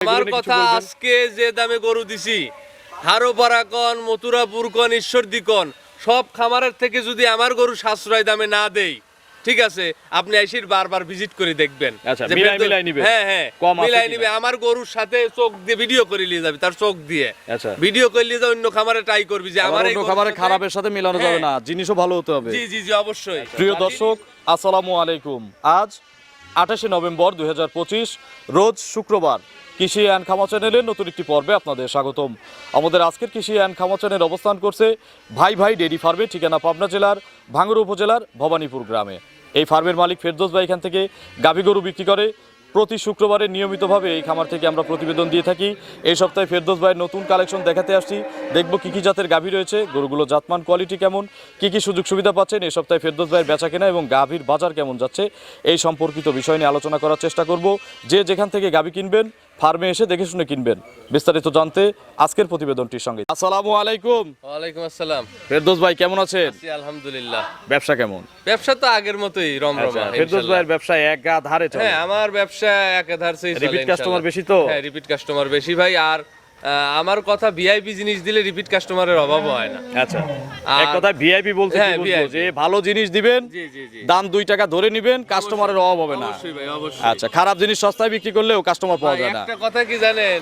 আমার কথা আজকে যে দামে গরু দিছি হারোপাড়া কন মথুরাপুর কন ঈশ্বরদী কন সব খামারের থেকে যদি আমার গরু সাশ্রয় দামে না দেই ঠিক আছে আপনি আইসির বারবার ভিজিট করে দেখবেন। আচ্ছা। হ্যাঁ হ্যাঁ মিলাই নিবে। আমার গরুর সাথে চোখ দিয়ে ভিডিও করে নিয়ে যাবে তার চোখ দিয়ে। আচ্ছা। ভিডিও করে নিয়ে যাবে অন্য খামারে ট্রাই করবি যে আমার অন্য সাথে- খারাপের সাথে মেলানো যাবে হ্যাঁ। না জিনিসও ভালো হতে হবে। জি জি জি অবশ্যই। প্রিয় দর্শক আসসালামু আলাইকুম। আজ আঠাশে নভেম্বর দু হাজার পঁচিশ, রোজ শুক্রবার কৃষি অ্যান্ড খামা চ্যানেলের নতুন একটি পর্বে আপনাদের স্বাগতম। আমাদের আজকের কৃষি অ্যান্ড খামা চ্যানেল অবস্থান করছে ভাই ভাই ডেরি ফার্মে, ঠিকানা পাবনা জেলার ভাঙ্গুর উপজেলার ভবানীপুর গ্রামে। এই ফার্মের মালিক ফেরদোস ভাই এখান থেকে গাভী গরু বিক্রি করে প্রতি শুক্রবারে নিয়মিতভাবে এই খামার থেকে আমরা প্রতিবেদন দিয়ে থাকি। এই সপ্তাহে ফেরদোস ভাইয়ের নতুন কালেকশন দেখাতে আসছি। দেখব কী কী জাতের গাভী রয়েছে, গরুগুলো জাতমান কোয়ালিটি কেমন, কী কী সুযোগ সুবিধা পাচ্ছেন, এই সপ্তাহে ফেরদোস ভাইয়ের বেচা কেনা এবং গাভীর বাজার কেমন যাচ্ছে, এই সম্পর্কিত বিষয় নিয়ে আলোচনা করার চেষ্টা করব। যে যেখান থেকে গাভী কিনবেন ফার্মে এসে দেখে শুনে কিনবেন। বিস্তারিত জানতে আজকের প্রতিবেদনটির সঙ্গে। আসসালামু আলাইকুম। ওয়ালাইকুম আসসালাম। ফেরদোস ভাই কেমন আছেন? আলহামদুলিল্লাহ। ব্যবসা কেমন? ব্যবসা তো আগের মতোই আচ্ছা রমরমা ফেরদোস ইনশাল্লাহ। ভাইয়ের ব্যবসা এক গা ধারে চলে। হ্যাঁ আমার ব্যবসা এক ধারে চলে, রিপিট কাস্টমার বেশি তো? হ্যাঁ রিপিট কাস্টমার বেশি ভাই আর আমার কথা ভিআইপি জিনিস দিলে রিপিট কাস্টমারের অভাব হয় না। আচ্ছা এক কথা ভিআইপি বলতে কি হ্যাঁ, যে ভালো জিনিস দিবেন জি জি জি। দাম দুই টাকা ধরে নিবেন কাস্টমারের অভাব হবে না। অবশ্যই ভাই অবশ্যই। আচ্ছা খারাপ জিনিস সস্তায় বিক্রি করলেও কাস্টমার পাওয়া যায় না। একটা কথা কি জানেন?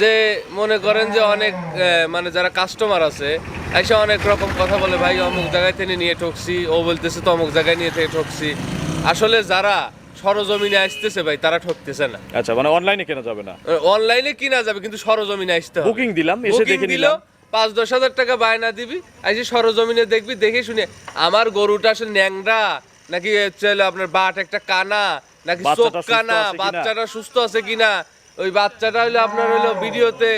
যে মনে করেন যে অনেক মানে যারা কাস্টমার আছে এসে অনেক রকম কথা বলে ভাই অমুক জায়গায় থেকে নিয়ে ঠকছি। ও বলতেছে তো অমুক জায়গায় নিয়ে থেকে ঠকছি। আসলে যারা সরজমিনে আসতেছে ভাই তারা ঠকতেছে না। আচ্ছা মানে অনলাইনে কেনা যাবে না? অনলাইনে কিনা যাবে কিন্তু সরজমিনে আসতে হবে। বুকিং দিলাম এসে দেখে নিলাম। পাঁচ দশ হাজার টাকা বায়না দিবি আইসি সরজমিনে দেখবি দেখে শুনে আমার গরুটা আসলে ন্যাংরা নাকি হলো আপনার বাট একটা কানা নাকি চোখ কানা বাচ্চাটা সুস্থ আছে কিনা? ওই বাচ্চাটা হলো আপনার হলো ভিডিওতে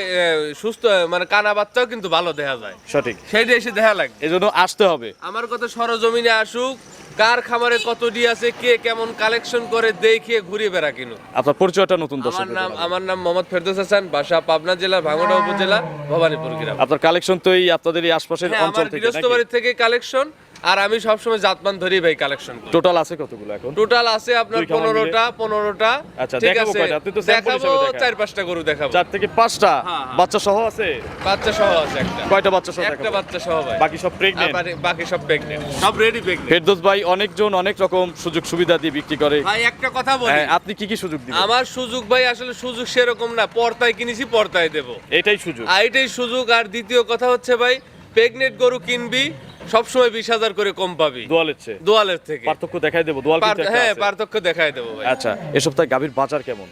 সুস্থ মানে কানা বাচ্চাও কিন্তু ভালো দেখা যায়। সঠিক। সেইটা এসে দেখা লাগবে। এজন্য আসতে হবে। আমার কথা সরজমিনে আসুক কার খামারে কত ডি আছে কে কেমন কালেকশন করে দেখে ঘুরে বেড়া কিনু? আপনার পরিচয়টা নতুন আমার নাম আমার নাম মোহাম্মদ ফেরদৌস হাসান বাসা পাবনা জেলা ভাঙড়া উপজেলা ভবানীপুর গ্রাম। আপনার কালেকশন তো এই আপনাদের এই আশপাশের হ্যাঁ, অঞ্চল থেকে গৃহস্থ বাড়ি থেকে কালেকশন আর আমি সবসময় জাতমান ধরি ভাই কালেকশন টোটাল আছে কতগুলো এখন? টোটাল আছে আপনার? পনেরোটা পনেরোটা। আচ্ছা, ঠিক দেখাবো আছে। তো দেখাবো চার পাঁচটা গরু দেখাবো। চার থেকে পাঁচটা? হ্যাঁ, হ্যাঁ। বাচ্চা সহ আছে? বাচ্চা সহ আছে একটা। কয়টা বাচ্চা সহ একটা বাচ্চা সহ ভাই। বাকি সব প্রেগনেন্ট বাকি- বাকি সব প্রেগনেন্ট সব রেডি প্রেগনেন্ট ফেরদোস ভাই অনেকজন অনেক রকম সুযোগ সুবিধা দিয়ে বিক্রি করে। ভাই একটা কথা বলি। হ্যাঁ, আপনি কি কি সুযোগ দিবেন? আমার সুযোগ ভাই আসলে সুযোগ সেরকম না। পর্তায় কিনেছি পর্তায় দেবো। এটাই সুযোগ। আর এটাই সুযোগ। আর দ্বিতীয় কথা হচ্ছে ভাই প্রেগনেন্ট গরু কিনবি সবসময় বিশ হাজার করে কম পাবি। দোয়ালের চেয়ে। দোয়ালের থেকে। পার্থক্য দেখাই দেবো দোয়াল হ্যাঁ পার্থক্য দেখাই দেবো ভাই। আচ্ছা এ সপ্তাহে গাভীর বাজার কেমন?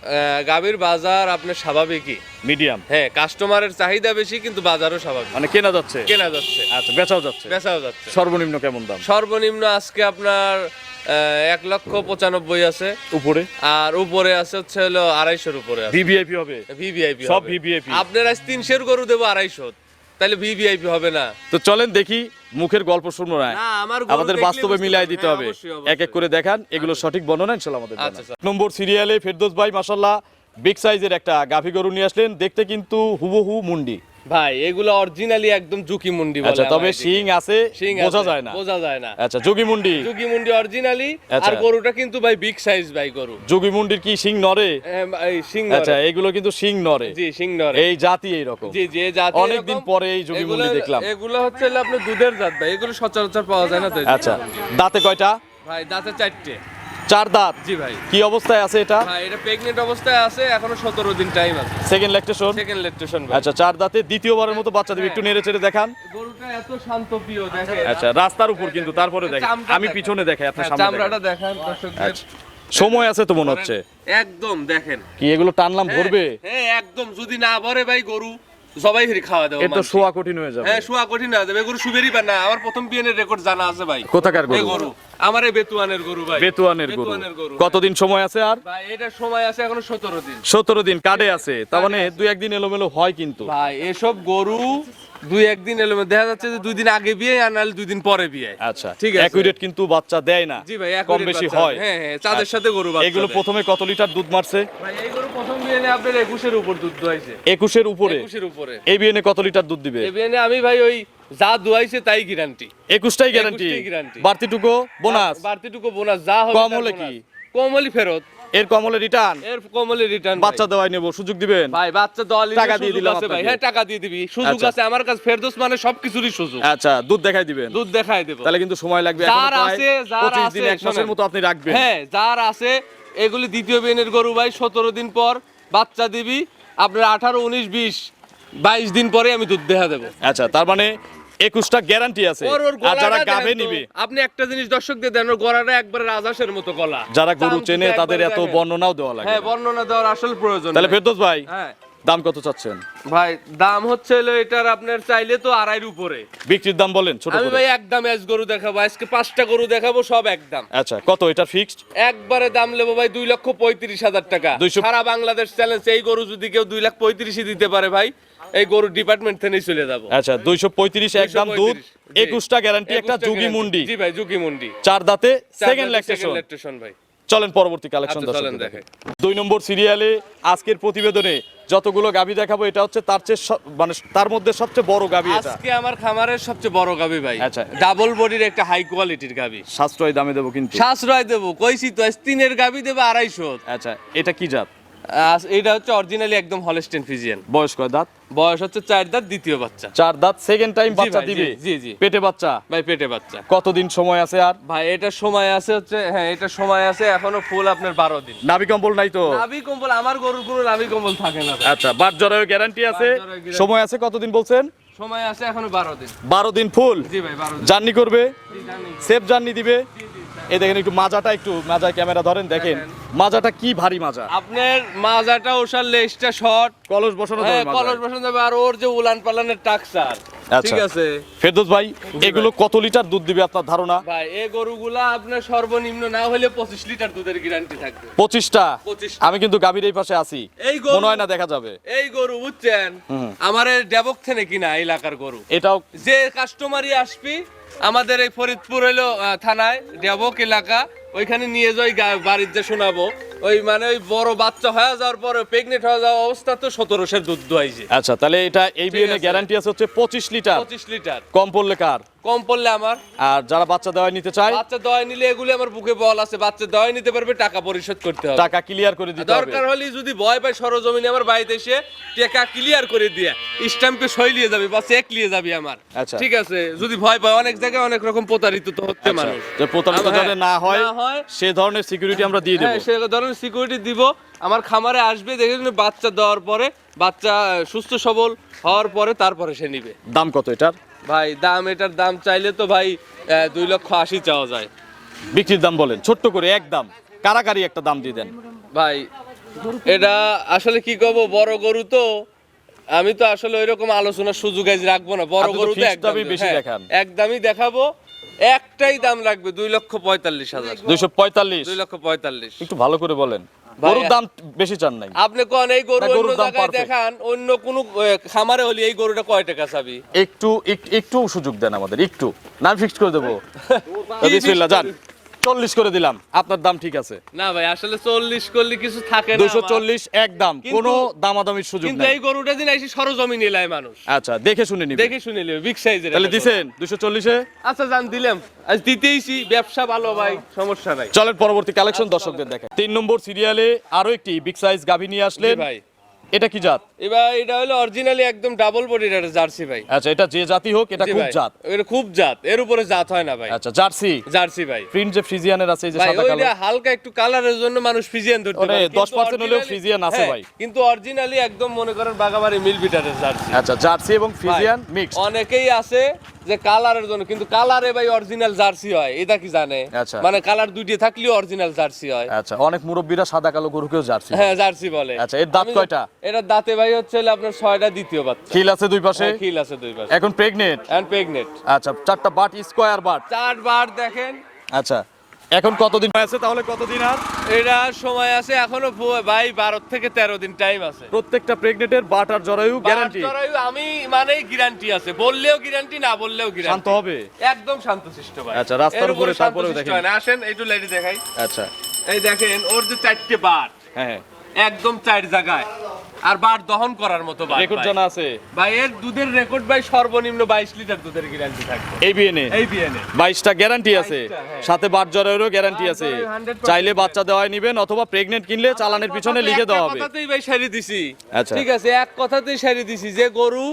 গাভীর বাজার আপনার স্বাভাবিকই। মিডিয়াম? হ্যাঁ কাস্টমারের চাহিদা বেশি কিন্তু বাজারও স্বাভাবিক। মানে কেনা যাচ্ছে? কেনা যাচ্ছে। আচ্ছা বেচাও যাচ্ছে? বেচাও যাচ্ছে। সর্বনিম্ন কেমন দাম? সর্বনিম্ন আজকে আপনার এক লক্ষ পঁচানব্বই আছে। উপরে? আর উপরে আছে হচ্ছে হলো আড়াইশোর উপরে ভিভিআইপি হবে? ভিভিআইপি সব VVIP আপনার আজ তিনশের গরু দেবো আড়াইশো তাহলে ভিভিআইপি হবে না। তো চলেন দেখি মুখের গল্প শুনো না। আমাদের বাস্তবে মিলাই দিতে হ্যাঁ, হবে। এক এক করে দেখান এগুলো সঠিক বর্ণনা ইনশাল্লাহ আমাদের। আচ্ছা, নম্বর সিরিয়ালে ফেরদোস ভাই মাসাল্লাহ বিগ সাইজের একটা গাভী গরু নিয়ে আসলেন। দেখতে কিন্তু হুবহু মুন্ডি। ভাই এগুলো অরিজিনালি একদম জুকি মুন্ডি আচ্ছা তবে শিং আছে শিং বোঝা যায় না। বোঝা যায় না। আচ্ছা যোগী মুন্ডি। জুকি মুন্ডি অরিজিনালি আচ্ছা। আর গরুটা কিন্তু ভাই বিগ সাইজ ভাই গরু। যোগী মুন্ডির কি শিং নরে এম, এই সিং আচ্ছা এগুলো কিন্তু শিং নরে জি সিং নরে এই জাতি এইরকম। জি জি এই জাতি অনেকদিন এরকম। পরে এই যোগী মুন্ডি দেখলাম। এগুলো হচ্ছে হলো আপনার দুধের জাত ভাই। এগুলো সচরাচর পাওয়া যায় না তো আচ্ছা দাঁতে কয়টা? ভাই দাঁতে চারটে। চার দাঁত? জি ভাই। কি অবস্থায় আছে এটা? ভাই এটা প্রেগনেন্ট অবস্থায় আছে এখনও সতেরো দিন টাইম আছে। সেকেন্ড ল্যাকটেশন সেকেন্ড লেকটেশন ভাই। আচ্ছা চার দাঁতে দ্বিতীয়বারের মতো বাচ্চা দেবে একটু নেড়ে চেড়ে দেখান। গরুটা এত শান্ত প্রিয় দেখেন। আচ্ছা রাস্তার উপর কিন্তু তারপরে দেখেন। আমি পিছনে দেখাই আপনার হ্যাঁ, সামনে চামড়াটা দেখান। দেখান দর্শকদের। আচ্ছা। সময় আছে তো মনে হচ্ছে? একদম দেখেন। কি এগুলো টানলাম ভরবে হ্যাঁ একদম যদি না ভরে ভাই গরু। সবাই খাওয়া দাও এটা শোয়া কঠিন হয়ে যাবে। হ্যাঁ শোয়া কঠিন হয়ে যাবে। গরু সুবেরি না। আমার প্রথম রেকর্ড জানা আছে ভাই। কোথাকার গরু? গরু। আমার বেতুয়ানের গরু ভাই। বেতুয়ানের গরু। কতদিন সময় আছে আর? ভাই এটা সময় আছে এখনও সতেরো দিন। সতেরো দিন কাটে আছে। তার মানে দুই একদিন এলোমেলো হয় কিন্তু। ভাই এসব গরু দুই একদিন এলো দেখা যাচ্ছে যে দুই দিন আগে বিয়ে আর নাহলে দুই দিন পরে বিয়ে। আচ্ছা ঠিক আছে। অ্যাকুরেট কিন্তু বাচ্চা দেয় না জি ভাই কম বেশি হয়। হ্যাঁ হ্যাঁ চাঁদের। সাথে গরু বাচ্চা এগুলো প্রথমে কত লিটার দুধ মারছে? ভাই এই গরু প্রথম বিয়েনে আপনার একুশের উপর দুধ দোয়াইছে। একুশের উপরে? একুশের উপরে। এই কত লিটার দুধ দিবে? এই বিয়েনে আমি ভাই ওই যা দোয়াইছে তাই গ্যারান্টি একুশটাই গ্যারান্টি একুশটাই guarantee। বাড়তিটুকু বোনাস বাড়তিটুকু বোনাস যা হবে কম হলে কি? কম হলে ফেরত। এর কমলে রিটার্ন এর কমলে রিটার্ন বাচ্চা দেওয়াই নেব সুযোগ দিবেন? ভাই বাচ্চা টাকা দিয়ে দিলাম আছে ভাই। হ্যাঁ টাকা দিয়ে দিবি। সুযোগ আচ্ছা। আছে আমার কাছে ফেরদৌস মানে সবকিছুরই সুযোগ। আচ্ছা দুধ দেখাই দিবেন। দুধ দেখাই দেবো। তাহলে কিন্তু সময় লাগবে যার আছে, যার 25 দিন আছে, এক মাসের মতো আপনি রাখবেন। হ্যাঁ যার আছে এগুলি দ্বিতীয় বেনের গরু ভাই সতেরো দিন পর বাচ্চা দিবি। আপনার আঠারো উনিশ বিশ বাইশ দিন পরে আমি দুধ দেখা দেবো। আচ্ছা তার মানে একুশটা গ্যারান্টি আছে। আর যারা তো। নিবে। আপনি একটা জিনিস দর্শকদের দেন গলাটা একবারে রাজাসের মতো গলা। যারা গরু চেনে তাদের এত বর্ণনাও দেওয়া লাগে হ্যাঁ বর্ণনা দেওয়ার আসল প্রয়োজন তাহলে ফেরদৌস ভাই হ্যাঁ। দাম কত চাচ্ছেন? ভাই দাম হচ্ছে হলো এটার আপনার চাইলে তো আড়াইয়ের উপরে। বিক্রির দাম বলেন ছোট আমি ভাই একদম এস গরু দেখাবো আজকে পাঁচটা গরু দেখাবো সব একদম আচ্ছা কত এটা ফিক্সড একবারে দাম নেব ভাই দুই লক্ষ পঁয়ত্রিশ হাজার টাকা। সারা বাংলাদেশ চ্যালেঞ্জ এই গরু যদি কেউ দুই লাখ পঁয়ত্রিশই দিতে পারে ভাই এই গরু ডিপার্টমেন্ট থেকে চলে যাব। আচ্ছা দুইশো পঁয়ত্রিশ একদম দুধ 235 জি। একুশটা গ্যারান্টি একটা যুগি মুন্ডি। জি ভাই যুগি মুন্ডি। চার দাঁতে সেকেন্ড ল্যাকটেশন ভাই। চলেন পরবর্তী কালেকশন আচ্ছা, চলেন দেখাই। দুই নম্বর সিরিয়ালে আজকের প্রতিবেদনে যতগুলো গাবি দেখাবো এটা হচ্ছে তার চেয়ে মানে তার মধ্যে সবচেয়ে বড় গাবি এটা। আজকে আমার খামারের সবচেয়ে বড় গাবি ভাই। আচ্ছা। ডাবল বডির একটা হাই কোয়ালিটির গাবি। সাশ্রয় দামে দেবো কিন্তু। সাশ্রয় দেবো কইছি তো তিনের গাবি দেবো আড়াইশো। আচ্ছা এটা কি জাত? এইটা হচ্ছে অরিজিনালি একদম হলস্টেন ফিজিয়ান বয়স কয় দাঁত? বয়স হচ্ছে চার দাঁত দ্বিতীয় বাচ্চা। চার দাঁত সেকেন্ড টাইম বাচ্চা দিবে? জি, জি। পেটে বাচ্চা? ভাই পেটে বাচ্চা। কতদিন সময় আছে আর? ভাই এটা সময় আছে হচ্ছে হ্যাঁ এটা সময় আছে এখনও ফুল আপনার বারো দিন। নাভি কম্বল নাই তো? নাভি কম্বল আমার গরুর কোনো নাভি কম্বল থাকে না আচ্ছা বাট জরায়ু গ্যারান্টি আছে। সময় আছে কতদিন বলছেন? সময় আছে এখনও বারো দিন। বারো দিন ফুল? জি ভাই দিন। জার্নি করবে? সেফ জার্নি দিবে? এই দেখেন একটু মাজাটা একটু মাজায় ক্যামেরা ধরেন দেখেন। মাজাটা কি ভারী মাজা? আপনার মাজাটা ওষার লেজটা শর্ট কলস বসানো হ্যাঁ যাবে কলস বসানো যাবে। আর ওর যে উলান পালানের টাকসার আচ্ছা। ঠিক আছে? ফেরদৌস ভাই এগুলো কত লিটার দুধ দিবে আপনার ধারণা? ভাই এই গরুগুলা আপনার সর্বনিম্ন না হলে পঁচিশ লিটার দুধের গ্যারান্টি থাকবে। পঁচিশটা? 25 আমি কিন্তু গাভীর এই পাশে আছি। এই গরু- মনে হয় না দেখা যাবে। এই গরু বুঝছেন? আমার ডেবক থেকে কিনা এলাকার গরু। এটাও যে কাস্টমারই আসবি আমাদের এই ফরিদপুর হইল থানায় দেবক এলাকা। ওইখানে নিয়ে যাই যে শোনাবো। ওই মানে ওই বড় বাচ্চা হয়ে যাওয়ার পরে প্রেগনেন্ট হয়ে যাওয়া অবস্থা তো সতেরোশের দুধ দোয়াইছে আচ্ছা তাহলে এটা এই বিয়ে। গ্যারান্টি আছে হচ্ছে পঁচিশ লিটার। পঁচিশ লিটার। কম পড়লে কার? কম পড়লে আমার। আর যারা বাচ্চা দেওয়ায় নিতে চায়? বাচ্চা দয় নিলে এগুলি আমার বুকে বল আছে। বাচ্চা দয় নিতে পারবে টাকা পরিশোধ করতে হবে। টাকা ক্লিয়ার করে দিতে হবে। দরকার হলে যদি ভয় পায় সরজমিনে আমার বাড়িতে এসে টাকা ক্লিয়ার করে দিয়ে স্ট্যাম্পে সই নিয়ে যাবে বা চেক নিয়ে যাবে আমার। আচ্ছা। ঠিক আছে? যদি ভয় পায় অনেক জায়গায় অনেক রকম প্রতারিত তো হচ্ছে আচ্ছা, মানুষ। যে প্রতারিত যাতে না হয় না হয় সে ধরনের সিকিউরিটি আমরা দিয়ে দেবো। হ্যাঁ সে ধরনের সিকিউরিটি দিব। আমার খামারে আসবে দেখে বাচ্চা দেওয়ার পরে বাচ্চা সুস্থ সবল হওয়ার পরে তারপরে সে নিবে। দাম কত এটার? ভাই দাম এটার দাম চাইলে তো ভাই দুই লক্ষ আশি চাওয়া যায়। বিক্রির দাম বলেন ছোট্ট করে একদম কারাকারি একটা দাম দিয়ে দেন। ভাই এটা আসলে কি কব বড় গরু তো আমি তো আসলে ওইরকম আলোচনার সুযোগ আজ রাখব না বড় গরু তো fixed একদম দামই বেশি হ্যাঁ, দেখান। একদমই দেখাবো একটাই দাম লাগবে দুই লক্ষ পঁয়তাল্লিশ হাজার। দুইশো পঁয়তাল্লিশ। দুই লক্ষ পঁয়তাল্লিশ। একটু ভালো করে বলেন। গরুর দাম বেশি চান নাই। আপনি কোন এই গরু অন্য গরুর দাম জায়গায় দেখান অন্য কোন খামারে হলে এই গরুটা কয় টাকা চাবি? একটু এক- একটু সুযোগ দেন আমাদের একটু। নাম ফিক্স করে দেবো। বিসমিল্লাহ যান। চল্লিশ করে দিলাম। আপনার দাম ঠিক আছে। না ভাই আসলে চল্লিশ করলে কিছু থাকে দুশো চল্লিশ একদম কিন্তু- কোনো দামাদামির সুযোগ কিন্তু এই গরুটা দিন এসে সরজমি নিলায় মানুষ। আচ্ছা দেখে শুনে নিবে। দেখে শুনে নেবে বিগ সাইজের তাহলে দিছেন দুশো চল্লিশে? আচ্ছা জান দিলাম। আজ দিতেইছি ব্যবসা ভালো ভাই সমস্যা নাই। চলেন পরবর্তী কালেকশন দর্শকদের দেখেন তিন নম্বর সিরিয়ালে আরও একটি বিগ সাইজ গাভী নিয়ে আসলেন। ভাই। এটা কি জাত? এবার এটা হলো অরিজিনালি একদম ডাবল বডির একটা জার্সি ভাই। আচ্ছা এটা যে জাতি হোক এটা খুব জাত। এটা খুব জাত। এর উপরে জাত হয় না ভাই। আচ্ছা জার্সি? জার্সি ভাই। প্রিন্ট যে ফ্রিজিয়ানের আছে এই যে সাদা কালো। হালকা একটু কালারের জন্য মানুষ ফ্রিজিয়ান ধরতে পারে। 10% হলেও ফ্রিজিয়ান আছে ভাই। কিন্তু অরিজিনালি একদম মনে করেন বাগাবাড়ি মিল বিটারের জার্সি। আচ্ছা জার্সি এবং ফ্রিজিয়ান মিক্স অনেকেই আছে যে কালারের জন্য কিন্তু কালারে ভাই অরিজিনাল জার্সি হয় এটা কি জানে? আচ্ছা। মানে কালার দুইটি থাকলেও অরিজিনাল জার্সি হয়। আচ্ছা অনেক মুরব্বীরা সাদা কালো গরুকেও জার্সি হ্যাঁ জার্সি বলে। আচ্ছা, এর দাঁত কয়টা? এটার দাঁতে ভাই হচ্ছে হলো আপনার ছয়টা দ্বিতীয় বাচ্চা। খিল আছে দুই পাশে? হ্যাঁ, খিল আছে দুই পাশে। এখন প্রেগনেন্ট এন্ড প্রেগনেন্ট আচ্ছা চারটা বাট স্কয়ার বাট চার বাট দেখেন। আচ্ছা। এখন কতদিন আছে তাহলে কতদিন আর? এটা সময় আছে এখনও ভাই বারো থেকে তেরো দিন টাইম আছে। প্রত্যেকটা প্রেগনেটের বাট আর জরায়ু গ্যারান্টি জরায়ু আমি মানে গ্যারান্টি আছে। বললেও গ্যারান্টি না বললেও শান্ত হবে। একদম শান্ত শান্তশিষ্ট ভাই। আচ্ছা, রাস্তার উপরে তারপরে দেখেন। আসেন একটু লেডি দেখাই। আচ্ছা। এই দেখেন ওর যে চারটে বার হ্যাঁ হ্যাঁ। একদম চার জায়গায়। আর বার দহন করার মতো রেকর্ড জানা আছে। ভাই এর দুধের রেকর্ড ভাই সর্বনিম্ন বাইশ লিটার দুধের গ্যারান্টি থাকবে। এই বিএনএ এই বিয়ানে বাইশটা গ্যারান্টি আছে। 22টা, হ্যাঁ। সাথে জ্বরেরও গ্যারান্টি আছে। বাট জ্বরের 100% চাইলে বাচ্চা দেওয়াই নিবেন অথবা প্রেগনেন্ট কিনলে চালানের পিছনে লিখে দেওয়া হবে। কথাতেই ভাই সারি দিছি। আচ্ছা। ঠিক আছে এক কথাতেই সারি দিছি যে গরু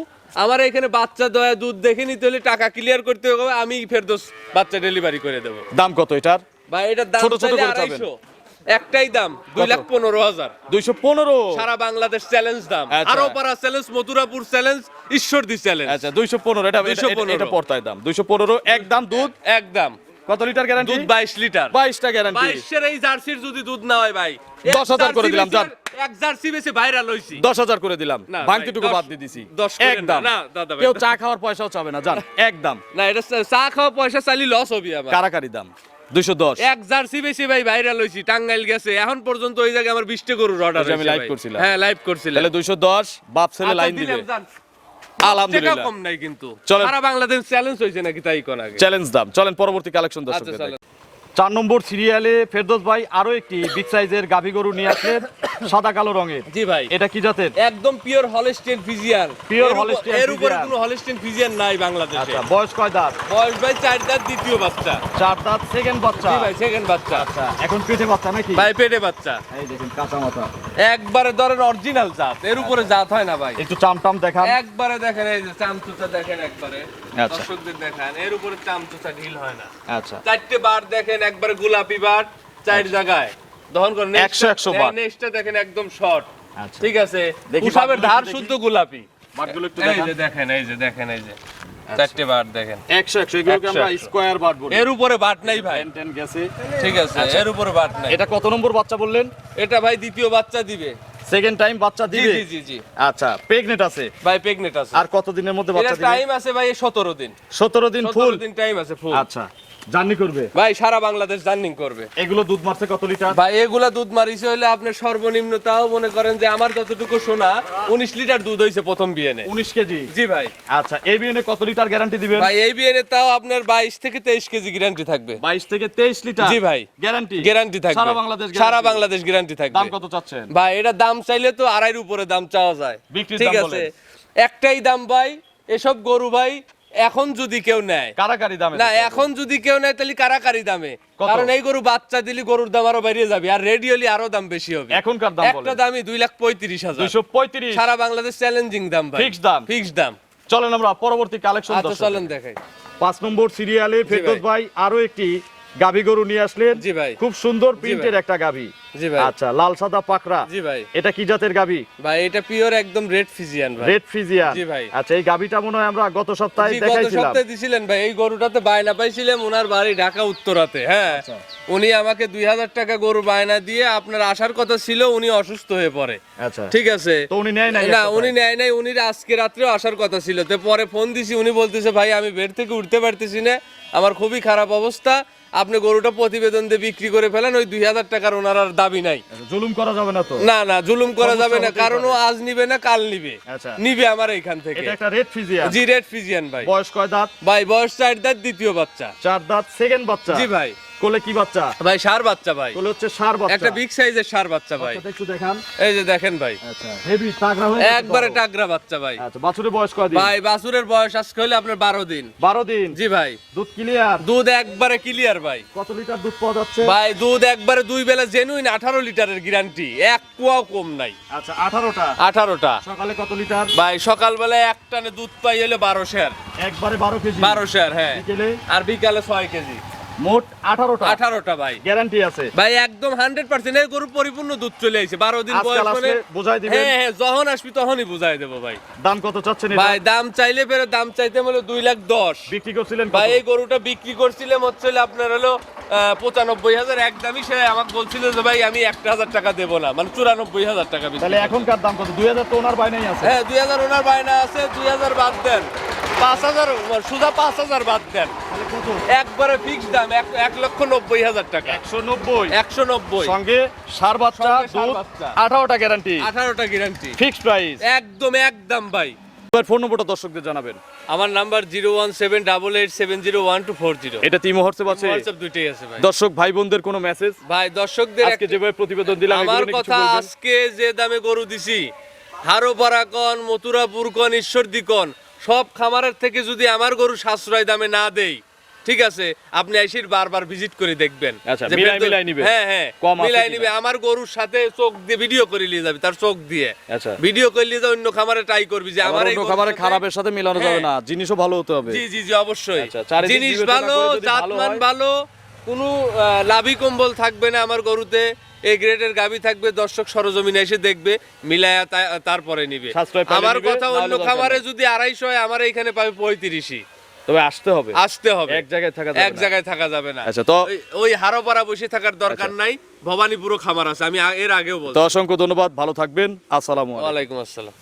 আমার এখানে বাচ্চা দয়া দুধ দেখে নিতে হলে টাকা ক্লিয়ার করতে হবে আমি ফেরদোস বাচ্চা ডেলিভারি করে দেবো। দাম কত এটার? ভাই এটার দাম ছোট ছোট করে একটাই দাম দুই লাখ পনেরো হাজার। দুইশো পনেরো। সারা বাংলাদেশ চ্যালেঞ্জ দাম। আচ্ছা। আরও পারা challenge Mathurapur challenge Ishwardi challenge আচ্ছা দুইশো পনেরো এটা এটা- 215 এটা পড়তায় দাম। দুইশো পনেরো এক দাম দুধ? একদম কত লিটার গ্যারান্টি দুধ বাইশ লিটার। বাইশটা গ্যারান্টি বাইশের এই জার্সির যদি দুধ না হয় ভাই দশ হাজার করে দিলাম, যান। এক জার্সি বেশি ভাইরাল হইছি। দশ হাজার করে দিলাম। ভাঙতিটুকু বাদ দিয়ে দিছি। দশ করেন এক না, দাম। দাদা ভাই, কেউ চা খাওয়ার পয়সাও চাবে না জান। এক দাম। না এটা চা খাওয়ার পয়সা চালি লস হবে আমার। কারাকারি দাম। দুইশো দশ। এক জার্সি বেশি ভাই ভাইরাল হয়েছি টাঙ্গাইল গেছে। এখন পর্যন্ত ওই জায়গায় আমার বিশটা গরুর অর্ডার আমি করছিলাম। হ্যাঁ লাইভ করছিলাম। তাহলে দুইশো দশ বাপ ছেলে আচ্ছা, লাইন দিবে। আলহামদুলিল্লাহ। কম নাই কিন্তু। সারা বাংলাদেশ চ্যালেঞ্জ হয়েছে নাকি তাই কোন আগে? চ্যালেঞ্জ দাম। চলেন পরবর্তী কালেকশন আচ্ছা দর্শক চার নম্বর সিরিয়ালে ফেরদোস ভাই আরও একটি বিগ সাইজের গাভী গরু নিয়ে আসলেন সাদা কালো রঙের। জি ভাই। এটা কি জাতের? একদম পিওর হলস্টেন ফিজিয়ান Pure এর এর উপরে কোনো হলস্টেন ফিজিয়ান নাই বাংলাদেশে। আচ্ছা বয়স কয় দাঁত? বয়স ভাই চার দাঁত দ্বিতীয় বাচ্চা। চার দাঁত সেকেন্ড বাচ্চা। জি ভাই সেকেন্ড বাচ্চা। আচ্ছা এখন পেটে বাচ্চা নাকি? ভাই পেটে বাচ্চা। এই দেখুন কাঁচা মাথা। একবারে ধরেন অরিজিনাল জাত এর উপরে জাত হয় না ভাই। একটু চামটাম দেখান। একবারে দেখেন এই যে চামচুচা দেখেন একবারে। আচ্ছা। দর্শকদের দেখান এর উপরে চামচুচা ঢিল হয় না। আচ্ছা। চারটে বার দেখেন একবারে গোলাপি বার চার জায়গায়। দহন করেন একশো, একশো বার। নেক্সটটা দেখেন একদম শর্ট। আচ্ছা। ঠিক আছে? দেখি উসাবের ধার শুদ্ধ গোলাপি। বাটগুলো একটু এই যে দেখেন এই যে দেখেন এই যে। চারটে বার দেখেন। এগুলোকে আমরা একশো। স্কোয়ার বাট বলি। এর উপরে বাট নাই ভাই। গেছে। ঠিক আছে আচ্ছা। এর উপরে বাট নাই। এটা কত নম্বর বাচ্চা বললেন? এটা ভাই দ্বিতীয় বাচ্চা দিবে। সেকেন্ড টাইম বাচ্চা দিবে? জি জি জি। আচ্ছা প্রেগনেন্ট আছে? ভাই প্রেগনেন্ট আছে। আর কত দিনের মধ্যে বাচ্চা দিবে? টাইম আছে ভাই সতেরো দিন। সতেরো দিন ফুল সতেরো দিন টাইম আছে ফুল আচ্ছা জার্নি করবে? ভাই সারা বাংলাদেশ জার্নিং করবে। এগুলো দুধ মারছে কত লিটার ভাই এগুলা দুধ মারিছে হইলে আপনার সর্বনিম্ন তাও মনে করেন যে আমার যতটুকু শোনা উনিশ লিটার দুধ হয়েছে প্রথম বিয়েনে উনিশ কেজি? জি ভাই। আচ্ছা এই বিয়ে কত লিটার গ্যারান্টি দিবেন? ভাই এই বিয়েনে তাও আপনার বাইশ থেকে তেইশ কেজি গ্যারান্টি থাকবে। বাইশ থেকে তেইশ লিটার জি ভাই। গ্যারান্টি গ্যারান্টি থাকবে। সারা বাংলাদেশ সারা বাংলাদেশ গ্যারান্টি থাকবে। দাম কত চাচ্ছেন? ভাই এটা দাম চাইলে তো আড়াইয়ের উপরে দাম চাওয়া যায়। ঠিক আছে। একটাই দাম ভাই এসব গরু ভাই এখন যদি কেউ নেয়। কারাকারি দামে না এখন যদি কেউ নেয় তাহলে কারাকারি দামে। কারণ এই গরু বাচ্চা দিলে গরুর দাম আরও বেরিয়ে যাবে আর রেডিওলি আরও দাম বেশি হবে। এখনকার দাম একটা দামই দুই লাখ পঁয়ত্রিশ হাজার। দুইশো পঁয়ত্রিশ। সারা বাংলাদেশ চ্যালেঞ্জিং দাম ভাই। Fixed দাম। ফিক্সড দাম। চলেন আমরা পরবর্তী কালেকশন আচ্ছা চলেন দেখাই। পাঁচ নম্বর সিরিয়ালে ফেরদৌস ভাই। আরও একটি গাভী গরু নিয়ে আসলেন। জি ভাই। খুব সুন্দর প্রিন্টের একটা গাভী। জি ভাই। আচ্ছা লাল সাদা পাকড়া। জি ভাই। এটা কি জাতের গাভী ভাই এটা পিওর একদম রেড ফিজিয়ান ভাই। রেড ফ্রিজিয়ান জি ভাই। আচ্ছা এই গাভীটা মনে হয় আমরা গত সপ্তাহে জি, গত সপ্তাহে দিছিলেন ভাই। এই গরুটাতে বায়না পাইছিলাম ওনার বাড়ি ঢাকা উত্তরাতে হ্যাঁ? আচ্ছা। উনি আমাকে দুই হাজার টাকা গরু বায়না দিয়ে আপনার আসার কথা ছিল উনি অসুস্থ হয়ে পড়ে। আচ্ছা। ঠিক আছে? তো উনি নেয় নাই না উনি নেয় নাই উনি আজকে রাত্রেও আসার কথা ছিল। তো পরে ফোন দিছি উনি বলতেছে ভাই আমি বেড থেকে উঠতে পারতেছি না। আমার খুবই খারাপ অবস্থা। আপনি গরুটা প্রতিবেদন দিয়ে বিক্রি করে ফেলেন ওই দুই হাজার টাকার ওনার আর দাবি নাই। আচ্ছা, জুলুম করা যাবে না তো? না না জুলুম করা যাবে না কারণ ও আজ নিবে না কাল নিবে। আচ্ছা। নিবে আমার এইখান থেকে। এটা একটা রেড ফিজিয়ান জি রেড ফিজিয়ান ভাই। বয়স কয় দাঁত? ভাই বয়স চার দাঁত দ্বিতীয় বাচ্চা। চার দাঁত সেকেন্ড বাচ্চা। জি ভাই। কোলে কি বাচ্চা? ভাই সার বাচ্চা ভাই। কোলে হচ্ছে সার বাচ্চা। একটা বিগ সাইজের সার বাচ্চা ভাই। একটু দেখান। এই যে দেখেন ভাই। আচ্ছা হেভি হয়ে একবারে বাচ্চা ভাই। আচ্ছা বাছুরের বয়স দিন ভাই বাসুরের বয়স আজকে হলে আপনার বারো দিন। বারো দিন? জি ভাই। দুধ ক্লিয়ার দুধ একবারে ক্লিয়ার ভাই। কত লিটার দুধ পাওয়া যাচ্ছে? ভাই দুধ একবারে দুই বেলা জেনুইন আঠারো লিটারের গ্যারান্টি এক কুয়াও কম নাই। আচ্ছা আঠারোটা? আঠারোটা। সকালে কত লিটার ভাই সকালবেলায় এক টানে দুধ পাই হলে বারো শেয়ার। একবারে বারো কেজি। বারো শেয়ার হ্যাঁ। আর বিকালে ছয় কেজি। মোট আঠারোটা। আঠারোটা ভাই। গ্যারান্টি আছে। ভাই একদম হান্ড্রেড পার্সেন্ট এই গরু পরিপূর্ণ দুধ চলে আসছে বারো দিন বয়স মানে দিবেন। হ্যাঁ হ্যাঁ যখন আসবি তখনই বুঝাই দেবো ভাই। দাম কত চাচ্ছেন ভাই দাম চাইলে ফেরে দাম চাইতে হলো দুই লাখ দশ। বিক্রি করছিলেন ভাই এই গরুটা বিক্রি করছিলাম হচ্ছে আপনার হলো পঁচানব্বই হাজার। একদমই সে আমাকে বলছিল যে ভাই আমি একটা হাজার টাকা দেবো না। মানে চুরানব্বই হাজার টাকা তাহলে এখনকার দাম কত? দুই হাজার তো ওনার বাইনাই আছে। হ্যাঁ দুই হাজার ওনার বায়না আছে দুই হাজার বাদ দেন। পাঁচ হাজার সুদা পাঁচ হাজার বাদ দেন। একবারে ফিক্স দাম এক লক্ষ নব্বই হাজার টাকা। একশো নব্বই? একশো নব্বই। সঙ্গে সার বাচ্চা দুধ আঠারোটা গ্যারান্টি আঠারোটা গ্যারান্টি ফিক্সড প্রাইস একদম একদম ভাই। ফোন নম্বরটা দর্শকদের জানাবেন। আমার number zero one seven double eight seven zero one two four zero এটা তিমো হোয়াটসঅ্যাপ আছে। হোয়াটসঅ্যাপ দুইটাই আছে ভাই। দর্শক ভাই বোনদের কোনো মেসেজ ভাই দর্শকদের আজকে যেভাবে প্রতিবেদন দিলাম আমার কথা আজকে যে দামে গরু দিছি হারোপাড়া কন মথুরাপুর কন ঈশ্বরদী কন সব খামারের থেকে যদি আমার গরু সাশ্রয় দামে না দেই ঠিক আছে আপনি আইসির বারবার ভিজিট করে দেখবেন আচ্ছা। হ্যাঁ হ্যাঁ মিলাই নিবে আমার গরুর সাথে চোখ দিয়ে ভিডিও করে নিয়ে যাবে তার চোখ দিয়ে আচ্ছা। ভিডিও করে নিয়ে যা অন্য খামারে ট্রাই করবি যে আমার অন্য খাবারের খারাপের সাথে মিলানো যাবে হ্যাঁ। না জিনিসও ভালো হতে হবে জি জি জি অবশ্যই আচ্ছা, জিনিস ভালো জাতমান। ভালো কোনো লাভি কম্বল থাকবে না আমার গরুতে এই গ্রেডের গাবি থাকবে দর্শক সরজমিনে এসে দেখবে মিলায়া তারপরে নিবে। আমার কথা অন্য খাবারে খামারে যদি আড়াইশো হয় আমার এখানে পাবে পঁয়ত্রিশই। তবে আসতে হবে। আসতে হবে। এক জায়গায় থাকা এক জায়গায় থাকা যাবে না। আচ্ছা, তো- ওই- ওই হারোপাড়া বসে থাকার দরকার নাই। ভবানীপুরও খামার আছে আমি এর আগেও বলছি। তো অসংখ্য ধন্যবাদ ভালো থাকবেন। আসসালামু আলাইকুম। আসসালাম।